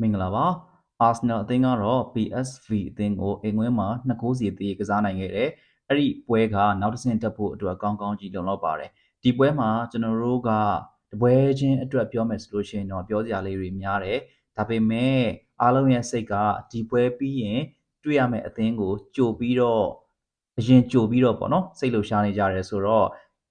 မင်္ဂလာပါအာဆနယ်အသင်းကတော့ PSV အသင်းကိုအိမ်ဝင်းမှာ2ဂိုးစီသေးကစားနိုင်ခဲ့တယ်အဲ့ဒီပွဲကနောက်တစ်ဆင့်တက်ဖို့အတွက်ကောင်းကောင်းကြီးလုံလောက်ပါတယ်ဒီပွဲမှာကျွန်တော်တို့ကတပွဲချင်းအတွက်ပြောမယ်ဆိုလို့ရှိရင်တော့ပြောစရာလေးတွေများတယ်ဒါပေမဲ့အားလုံးရဲ့စိတ်ကဒီပွဲပြီးရင်တွေ့ရမယ့်အသင်းကိုကြိုပြီးတော့အရင်ကြိုပြီးတော့ပေါ့နော်စိတ်လှုပ်ရှားနေကြတယ်ဆိုတော့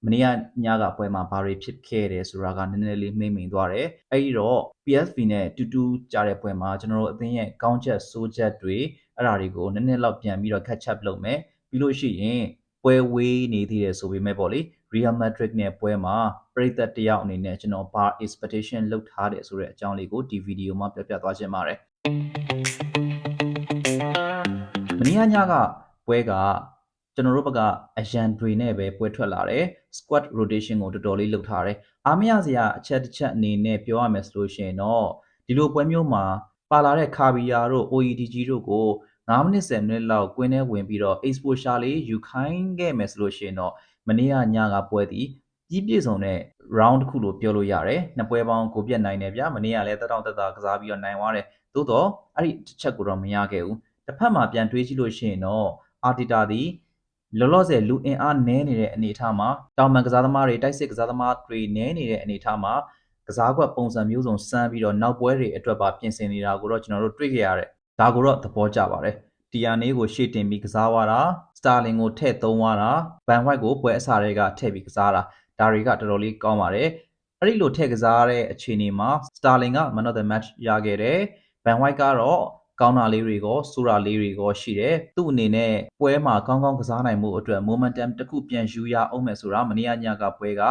မနေ့ကညကပွဲမှာဘာတွေဖြစ်ခဲ့တယ်ဆိုတာကနည်းနည်းလေးမှိမ့်မိန်သွားတယ်အဲ့ဒီတော့ PSV နဲ့တူတူကြားတဲ့ပွဲမှာကျွန်တော်တို့အသင်းရဲ့ကောင်းချက်ဆိုးချက်တွေအဲ့ဒါတွေကိုနည်းနည်းလောက်ပြန်ပြီးတော့ catch up လုပ်မယ်ပြီးလို့ရှိရင်ပွဲဝေးနေသေးတယ်ဆိုပေမဲ့ပေါ့လေ Real Madrid နဲ့ပွဲမှာပရိသတ်တယောက်အနေနဲ့ကျွန်တော်ဘာ expectation လုပ်ထားတယ်ဆိုတဲ့အကြောင်းလေးကိုဒီဗီဒီယိုမှာပြပြသွားချင်ပါတယ်မနေ့ကညကပွဲက ကျွန်တော်တို့ဘက်ကအရန်တွေနဲ့ပဲပွဲထွက်လာတယ် squad rotation ကိုတော်တော်လေးလုပ်ထားတယ်အားမရစရာအချက်တစ်ချက်အနေနဲ့ပြောရမယ်ဆိုလို့ရှိရင်တော့ဒီလိုပွဲမျိုးမှာပါလာတဲ့ခါဘီယာတို့ OEDG တို့ကို9မိနစ်10မိနစ်လောက်ကွင်းထဲဝင်ပြီးတော့ exposure လေးယူခိုင်းခဲ့မယ်ဆိုလို့ရှိရင်တော့မနေ့ကညကပွဲသည်ကြီးပြည့်စုံတဲ့ round တစ်ခုလို့ပြောလို့ရတယ်နှစ်ပွဲပေါင်းကိုပြတ်နိုင်တယ်ဗျမနေ့ကလည်းတက်တောင့်တက်တာကစားပြီးတော့နိုင်သွားတယ်သို့တော့အဲ့ဒီတစ်ချက်ကိုတော့မရခဲ့ဘူးတစ်ဖက်မှာပြန်တွေးကြည့်လို့ရှိရင်တော့အာတီတာသည် လောလောဆယ်လူအင်အားနည်းနေတဲ့အနေအထားမှာတောင်ပန်ကစားသမားတွေတိုက်စစ်ကစားသမားတွေနည်းနေတဲ့အနေအထားမှာကစားကွက်ပုံစံမျိုးစုံစမ်းပြီးတော့နောက်ပွဲတွေအတွက်ပါပြင်ဆင်နေတာကိုတော့ကျွန်တော်တို့တွေ့ခဲ့ရတယ်။ဒါကိုတော့သဘောကျပါတယ်။တီယာနေကိုရှေ့တင်ပြီးကစားသွားတာစတာလင်ကိုထည့်သုံးသွားတာဘန်ဝိုက်ကိုပွဲအစားတွေကထည့်ပြီးကစားတာဒါတွေကတော်တော်လေးကောင်းပါတယ်။အဲ့ဒီလိုထည့်ကစားတဲ့အခြေအနေမှာစတာလင်က man of the match ရခဲ့တယ်။ဘန်ဝိုက်ကတော့ ကောင်းတာလေးတွေကောစူရာလေးတွေကောရှိတယ်သူ့အနေနဲ့ပွဲမှာကောင်းကောင်းကစားနိုင်မှုအတွက် momentum တစ်ခုပြန်ယူရအောင်မယ်ဆိုတာမနေ့ညကပွဲက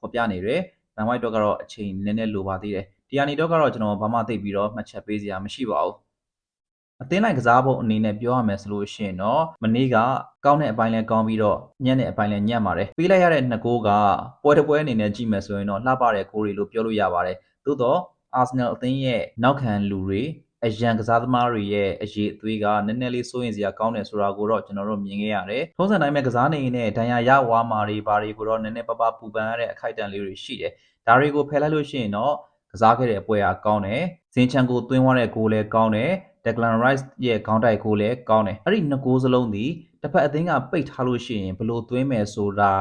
ဖော်ပြနေတယ်ဘန်ဝိုက်တော့ကတော့အချိန်နည်းနည်းလိုပါသေးတယ်ဒီယာနီတော့ကတော့ကျွန်တော်ဘာမှသိပြီးတော့မှတ်ချက်ပေးစရာမရှိပါဘူးအသင်းလိုက်ကစားဖို့အနေနဲ့ပြောရမယ်ဆိုလို့ရှိရင်တော့မနေ့ကကောင်းတဲ့အပိုင်းလဲကောင်းပြီးတော့ညံ့တဲ့အပိုင်းလဲညံ့ပါတယ်ပေးလိုက်ရတဲ့နှစ်ဂိုးကပွဲတစ်ပွဲအနေနဲ့ကြည့်မယ်ဆိုရင်တော့လှပတဲ့ဂိုးတွေလို့ပြောလို့ရပါတယ်သို့တော့အာဆနယ်အသင်းရဲ့နောက်ခံလူတွေ အရန်ကစားသမားတွေရဲ့အရေးအသွေးကနည်းနည်းလေးစိုးရင်စရာကောင်းတယ်ဆိုတာကိုတော့ကျွန်တော်တို့မြင်ခဲ့ရတယ်။ထုံးစံတိုင်းပဲကစားနေရင်ဒဏ်ရာရဝါမာတွေဘာတွေကိုတော့နည်းနည်းပပပူပန်ရတဲ့အခိုက်အတန့်လေးတွေရှိတယ်။ဒါတွေကိုဖယ်လိုက်လို့ရှိရင်တော့ကစားခဲ့တဲ့အပွဲကကောင်းတယ်။ဇင်ချန်ကိုသွင်းသွားတဲ့ဂိုးလည်းကောင်းတယ်။ Declan Rice ရဲ့ခေါင်းတိုက်ဂိုးလည်းကောင်းတယ်။အဲ့ဒီနှစ်ဂိုးစလုံးဒီတစ်ဖက်အသင်းကပိတ်ထားလို့ရှိရင်ဘလို့သွင်းမယ်ဆိုတာ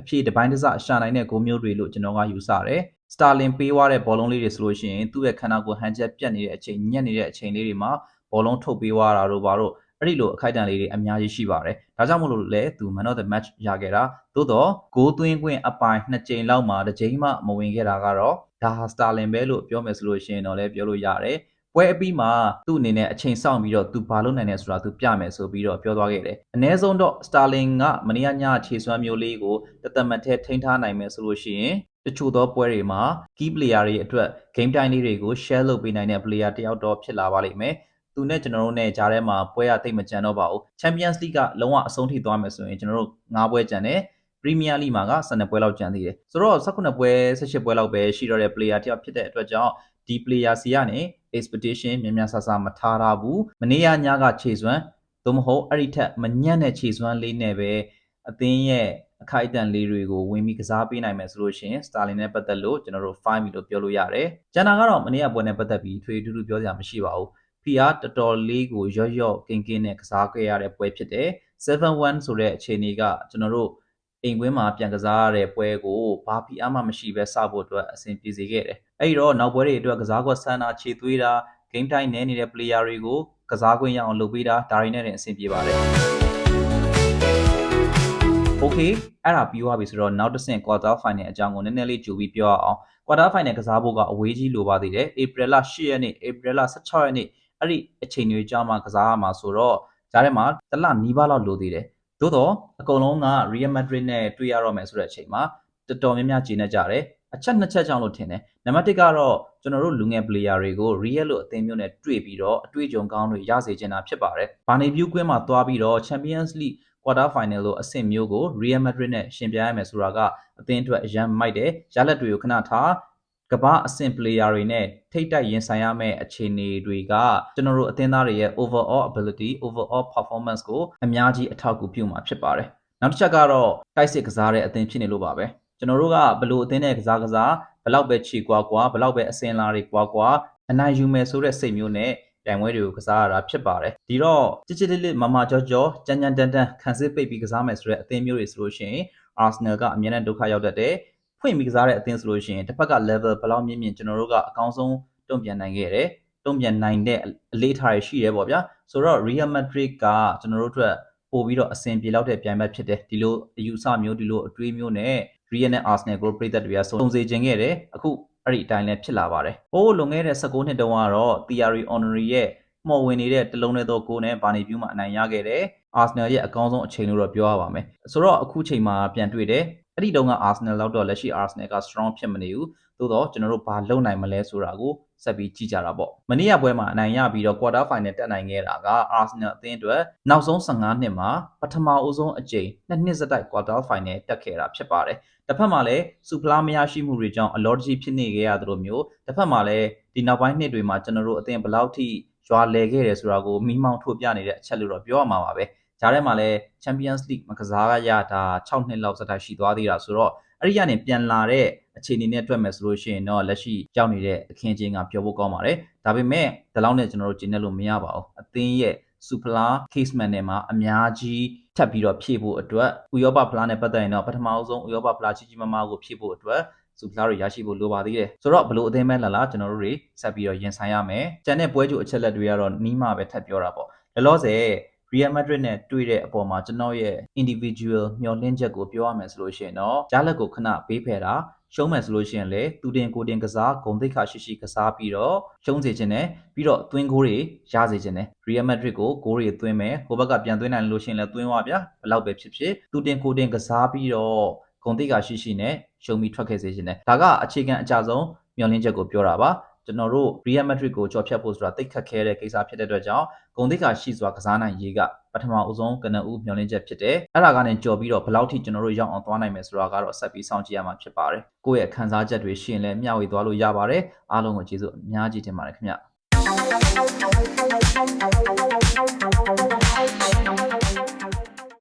အဖြစ်တစ်ပိုင်းတစ်စရှာနိုင်တဲ့ဂိုးမျိုးတွေလို့ကျွန်တော်ကယူဆတယ်။ စတာလင်ပေးသွားတဲ့ဘောလုံးလေးတွေဆိုလို့ရှိရင်သူ့ရဲ့ခန္ဓာကိုယ်ဟန်ချက်ပြတ်နေတဲ့အချိန်ညက်နေတဲ့အချိန်လေးတွေမှာဘောလုံးထုတ်ပေးသွားတာတို့ဘာတို့အဲ့ဒီလိုအခိုက်အတန့်လေးတွေအများကြီးရှိပါတယ်။ဒါကြောင့်မို့လို့လေသူ man of the match ရခဲ့တာသို့တော့ဂိုးသွင်းခွင့်အပိုင်းနှစ်ကြိမ်လောက်မှာတစ်ကြိမ်မှမဝင်ခဲ့တာကတော့ဒါဟာစတာလင်ပဲလို့ပြောမယ်ဆိုလို့ရှိရင်တော့လည်းပြောလို့ရတယ်။ပွဲအပြီးမှာသူ့အနေနဲ့အချိန်စောင့်ပြီးတော့သူဘာလုပ်နိုင်လဲဆိုတာသူပြမယ်ဆိုပြီးတော့ပြောသွားခဲ့တယ်။အ ਨੇ ဆုံးတော့ Starling ကမနေ့ကညခြေစွမ်းမျိုးလေးကိုတသက်မထဲထိန်းထားနိုင်မယ်ဆိုလို့ရှိရင် တချို့သောပွဲတွေမှာ key player တွေအတွက် game time လေးတွေကို share လုပ်ပေးနိုင်တဲ့ player တယောက်တော့ဖြစ်လာပါလိမ့်မယ်။သူနဲ့ကျွန်တော်တို့နဲ့ကြားထဲမှာပွဲရသိမ့်မကြံတော့ပါဘူး။ Champions League ကလုံးဝအဆုံးထိသွားမယ်ဆိုရင်ကျွန်တော်တို့9ပွဲကြံတယ်။ Premier League မှာက12ပွဲလောက်ကြံသေးတယ်။ဆိုတော့18ပွဲ18ပွဲလောက်ပဲရှိတော့တဲ့ player တယောက်ဖြစ်တဲ့အတွက်ကြောင့်ဒီ player စီကနေ expectation များများဆဆမထားရဘူး။မနေ့ကညကခြေစွမ်းသို့မဟုတ်အဲ့ဒီထက်မညံ့တဲ့ခြေစွမ်းလေးနဲ့ပဲအသင်းရဲ့ အခိုက်အတန့်လေးတွေကိုဝင်ပြီးကစားပေးနိုင်မယ်ဆိုလို့ရှိရင် Starling နဲ့ပတ်သက်လို့ကျွန်တော်တို့ fine ပြီလို့ပြောလို့ရတယ်။ကျန်တာကတော့မနေ့ကပွဲနဲ့ပတ်သက်ပြီးထွေထူးထူးပြောစရာမရှိပါဘူး။ PR တော်တော်လေးကိုရော့ရော့ကင်းကင်းနဲ့ကစားခဲ့ရတဲ့ပွဲဖြစ်တယ်။7-1ဆိုတဲ့အခြေအနေကကျွန်တော်တို့အိမ်ကွင်းမှာပြန်ကစားရတဲ့ပွဲကိုဘာ PR မှမရှိဘဲစဖို့အတွက်အဆင်ပြေစေခဲ့တယ်။အဲဒီတော့နောက်ပွဲတွေအတွက်ကစားကွက်ဆန်းတာခြေသွေးတာ game time နဲနေတဲ့ player တွေကိုကစားခွင့်ရအောင်လုပ်ပေးတာဒါတွေနဲ့တင်အဆင်ပြေပါတယ်။ Okay အဲ့ဒါပြီးသွားပြီဆိုတော့နောက်တစ်ဆင့် quarter final အကြောင်းကိုနည်းနည်းလေးကြိုပြီးပြောရအောင် quarter final ကစားဖို့ကအဝေးကြီးလိုပါသေးတယ်ဧပြီလ10ရက်နေ့ဧပြီလ16ရက်နေ့အဲ့ဒီအချိန်တွေကြာမှကစားရမှာဆိုတော့ဂျားထဲမှာတစ်လနီးပါးလောက်လိုသေးတယ်သို့တော့အကုန်လုံးက Real Madrid နဲ့တွေ့ရတော့မယ်ဆိုတဲ့အချိန်မှာတော်တော်များများဂျင်းနေကြတယ်အချက်နှစ်ချက်ကြောင့်လို့ထင်တယ်နံပါတ်1ကတော့ကျွန်တော်တို့လူငယ် player တွေကို Real လို့အသင်းမျိုးနဲ့တွေ့ပြီးတော့အတွေ့အကြုံကောင်းတွေရစေချင်တာဖြစ်ပါတယ်။ဘာနေပြူးကွင်းမှာသွားပြီးတော့ Champions League quarter final လို့အဆင့်မျိုးကို Real Madrid နဲ့ရှင်ပြိုင်ရမယ်ဆိုတာကအသင်းအတွက်အရန်မိုက်တယ်ရလက်တွေကိုခဏထားကမ္ဘာအဆင့် player တွေနဲ့ထိတ်တိုက်ရင်ဆိုင်ရမယ့်အခြေအနေတွေကကျွန်တော်တို့အသင်းသားတွေရဲ့ overall ability overall performance ကိုအများကြီးအထောက်အကူပြုမှာဖြစ်ပါတယ်နောက်တစ်ချက်ကတော့တိုက်စစ်ကစားတဲ့အသင်းဖြစ်နေလို့ပါပဲကျွန်တော်တို့ကဘလို့အသင်းနဲ့ကစားကစားဘလောက်ပဲခြေကွာကွာဘလောက်ပဲအစင်လာတွေကွာကွာအနိုင်ယူမယ်ဆိုတဲ့စိတ်မျိုးနဲ့ ပြိုင်ပွဲတွေကိုကစားရတာဖြစ်ပါတယ်ဒီတော့ကြစ်ကြစ်လေးလေးမမကြောကြောကြမ်းကြမ်းတန်းတန်းခံစစ်ပိတ်ပြီးကစားမယ်ဆိုတဲ့အသင်းမျိုးတွေဆိုလို့ရှိရင် Arsenal ကအမြဲတမ်းဒုက္ခရောက်တတ်တယ်ဖွင့်ပြီးကစားတဲ့အသင်းဆိုလို့ရှိရင်တစ်ဖက်က level ဘယ်လောက်မြင့်မြင့်ကျွန်တော်တို့ကအကောင်းဆုံးတုံ့ပြန်နိုင်ခဲ့တယ်တုံ့ပြန်နိုင်တဲ့အလေးထားရရှိတယ်ပေါ့ဗျာဆိုတော့ Real Madrid ကကျွန်တော်တို့အတွက်ပို့ပြီးတော့အဆင်ပြေလောက်တဲ့ပြိုင်ဘက်ဖြစ်တယ်ဒီလိုအယူအဆမျိုးဒီလိုအတွေးမျိုးနဲ့ Real နဲ့ Arsenal ကိုပြည်သက်တွေကစုံစေခြင်းခဲ့တယ်အခု အဲ့ဒီအတိုင်းလည်းဖြစ်လာပါတယ်။ဟိုးလွန်ခဲ့တဲ့16နှစ်တုန်းကတော့ Thierry Henry ရဲ့မှော်ဝင်နေတဲ့တလုံးနဲ့တော့ကိုယ်နဲ့ဘာနေပြူးမှအနိုင်ရခဲ့တယ်။ Arsenal ရဲ့အကောင်းဆုံးအချိန်လို့တော့ပြောရပါမယ်။ဆိုတော့အခုချိန်မှာပြန်တွေ့တယ်။အဲ့ဒီတုန်းက Arsenal လောက်တော့လက်ရှိ Arsenal က strong ဖြစ်မနေဘူး။သို့တော့ကျွန်တော်တို့ဘာလုပ်နိုင်မလဲဆိုတာကိုဆက်ပြီးကြည့်ကြတာပေါ့။မနေ့ကပွဲမှာအနိုင်ရပြီးတော့ quarter final တက်နိုင်ခဲ့တာက Arsenal အသင်းအတွက်နောက်ဆုံး15နှစ်မှာပထမအဦးဆုံးအကြိမ်နှစ်နှစ်စတိုက် quarter final တက်ခဲ့တာဖြစ်ပါတယ်။ တစ်ဖက်မှာလည်းစူဖလားမရရှိမှုတွေကြောင့်အလော်တကြီးဖြစ်နေခဲ့ရသလိုမျိုးတစ်ဖက်မှာလည်းဒီနောက်ပိုင်းနှစ်တွေမှာကျွန်တော်တို့အသင်းဘယ်လောက်ထိရွာလဲခဲ့တယ်ဆိုတာကိုမိမောင်းထုတ်ပြနေတဲ့အချက်လို့တော့ပြောရမှာပါပဲ။ဂျားထဲမှာလည်း Champions League မကစားရတာ6နှစ်လောက်စတိုက်ရှိသွားသေးတာဆိုတော့အဲ့ဒီကနေပြန်လာတဲ့အခြေအနေနဲ့တွေ့မယ်ဆိုလို့ရှိရင်တော့လက်ရှိကြောက်နေတဲ့အခင်းချင်းကပြောဖို့ကောင်းပါတယ်။ဒါပေမဲ့ဒီလောက်နဲ့ကျွန်တော်တို့ကျင်းနေလို့မရပါဘူး။အသင်းရဲ့ စူဖလာ case man တွေမှာအများကြီးထပ်ပြီးတော့ဖြည့်ဖို့အတွက်ဥရောပဖလားနဲ့ပတ်သက်ရင်တော့ပထမအဆုံးဥရောပဖလားကြီးကြီးမားမားကိုဖြည့်ဖို့အတွက်စူဖလာတွေရရှိဖို့လိုပါသေးတယ်ဆိုတော့ဘလို့အသင်းမဲ့လာလာကျွန်တော်တို့တွေဆက်ပြီးတော့ရင်ဆိုင်ရမယ်ကျန်တဲ့ပွဲကြိုအချက်လက်တွေကတော့နီးမှပဲထပ်ပြောတာပေါ့လောလောဆယ် Real Madrid နဲ့တွေ့တဲ့အပေါ်မှာကျွန်တော်ရဲ့ individual မျှော်လင့်ချက်ကိုပြောရမယ်ဆိုလို့ရှိရင်တော့ကြားလက်ကိုခဏဘေးဖယ်တာ ရှုံးမယ်ဆိုလို့ရှိရင်လေသူတင်ကိုတင်ကစားဂုံတိတ်ခါရှိရှိကစားပြီးတော့ရှုံးစေခြင်းနဲ့ပြီးတော့သွင်းဂိုးတွေရစေခြင်းနဲ့ Real Madrid ကိုဂိုးတွေသွင်းမယ်ဟိုဘက်ကပြန်သွင်းနိုင်လို့ရှိရင်လည်းသွင်းသွားဗျာဘယ်လောက်ပဲဖြစ်ဖြစ်သူတင်ကိုတင်ကစားပြီးတော့ဂုံတိတ်ခါရှိရှိနဲ့ရှုံးပြီးထွက်ခဲ့စေခြင်းနဲ့ဒါကအခြေခံအကြဆုံးမျှော်လင့်ချက်ကိုပြောတာပါ ကျွန်တော်တို့ Real Madrid ကိုကြော်ဖြတ်ဖို့ဆိုတာတိတ်ခတ်ခဲတဲ့ကိစ္စဖြစ်တဲ့အတွက်ကြောင့်ဂုံတိတ်ခါရှိစွာကစားနိုင်ရေးကပထမအဆုံးကနဦးမျှော်လင့်ချက်ဖြစ်တယ်။အဲ့ဒါကနေကြော်ပြီးတော့ဘယ်လောက်ထိကျွန်တော်တို့ရောက်အောင်သွားနိုင်မယ်ဆိုတာကတော့ဆက်ပြီးစောင့်ကြည့်ရမှာဖြစ်ပါတယ်။ကိုယ့်ရဲ့ခံစားချက်တွေရှိရင်လည်းမျှဝေသွားလို့ရပါတယ်။အားလုံးကိုကျေးဇူးအများကြီးတင်ပါတယ်ခင်ဗျ။